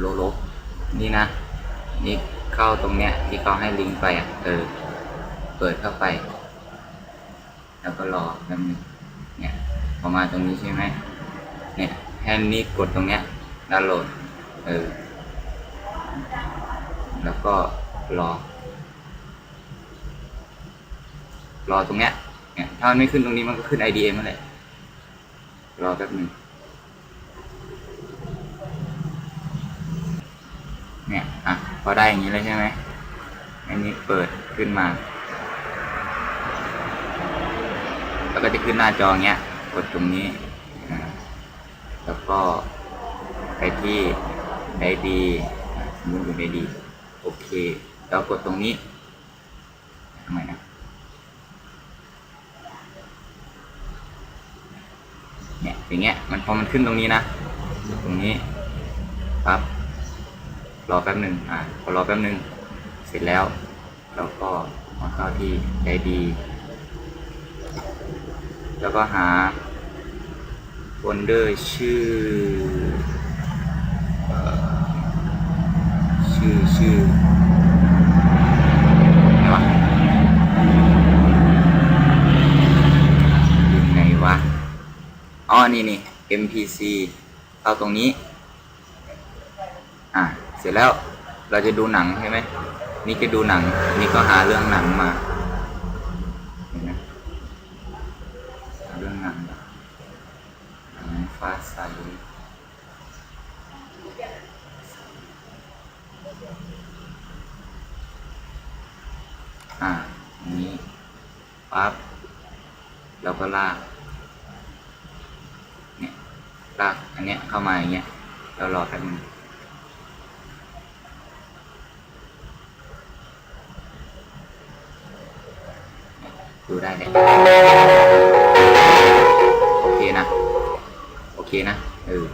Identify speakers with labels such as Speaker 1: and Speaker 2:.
Speaker 1: โลลบนี่นะ นี่เข้าตรงเนี้ยที่เขาให้ลิงก์ไปอะเออ เปิดเข้าไป แล้วก็รอแป๊บนึงเนี่ยพอมาตรงนี้ใช่ไหมเนี่ยแฮนนี่กดตรงเนี้ยดาวน์โหลดเออแล้วก็รอ รอตรงเนี้ยเนี่ยถ้ามันไม่ขึ้นตรงนี้มันก็ขึ้น IDM นั่นแหละรอแป๊บหนึ่ง เนี่ยอะพอได้อย่างนี้แล้วใช่ไหมอันนี้เปิดขึ้นมา แล้วก็จะขึ้นหน้าจอเงี้ย กดตรงนี้ แล้วก็ไปที่ไอดีสมมติอยู่ไอดี โอเคแล้วกดตรงนี้ทำไมนะเนี่ยอย่างเงี้ย มันพอมันขึ้นตรงนี้นะ ตรงนี้ปั๊บ รอแป๊บหนึ่งอ่าพอรอแป๊บหนึ่งเสร็จแล้ว เราก็มาเข้าที่ไอดีแล้วก็หาโฟลเดอร์ชื่อชื่อชื่อไหนวะอยู่ไหนวะอ๋อนี่นี่ MPC เข้าตรงนี้ เสร็จแล้วเราจะดูหนังใช่ไหมนี่จะดูหนัง นี่ก็หาเรื่องหนังมาเรื่องหนังหนังฟ้าใสอ่าอันนี้ปั๊บเราก็ลากเนี่ยลากอันเนี้ยเข้ามาอย่างเงี้ยเรารอแป๊บนึง ดูได้เลยโอเคนะ โอเคนะ เออ